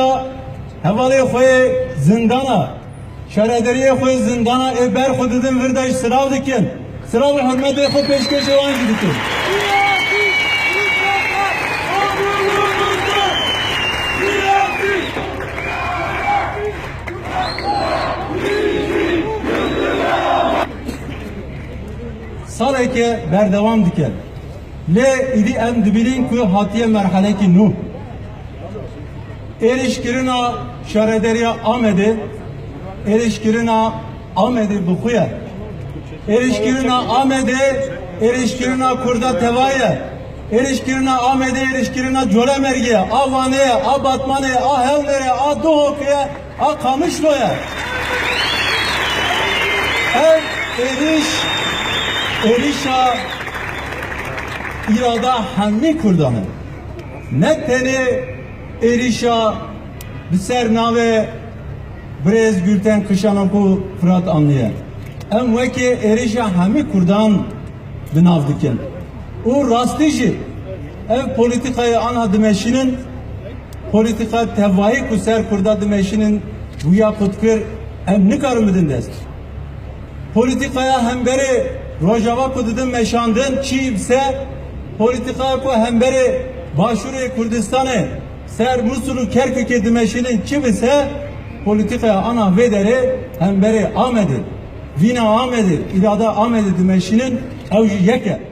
Kurdista hevale xoy zindana şerederiye xoy zindana e ber xudidin virdaş sırav dikin. Sırav hürmeti xo peşkeş evan dikin. Saleke berdevam diken le idi em dibilin ku hatiye merhale ki nu erişkirina şerederiya amedi. Erişkirina amedi bukuya erişkirina amedi erişkirina kurda tevaye. Erişkirina amedi erişkirina cole mergiye avane a batmane a helvere a doğukuya a kamışloya. Ev eriş erişa irada hangi kurdanı. Ne teni erişa biser nave brez gülten kışanan ku fırat anlayan em veki erişa hami kurdan binav diken. O rastici ev politikayı ana dimeşinin politika tevvahi kuser kurda dimeşinin bu yakutkır em nikarımıdın dest politikaya hem beri Rojava kududun meşandın çiğse politikaya ku hem beri başvuru Kurdistan'ı ser Musul'u Kerkük'e dimeşinin kim ise politikaya ana vederi hem beri Ahmet'i Vina Ahmet'i irada Ahmet'i dimeşinin evci yeke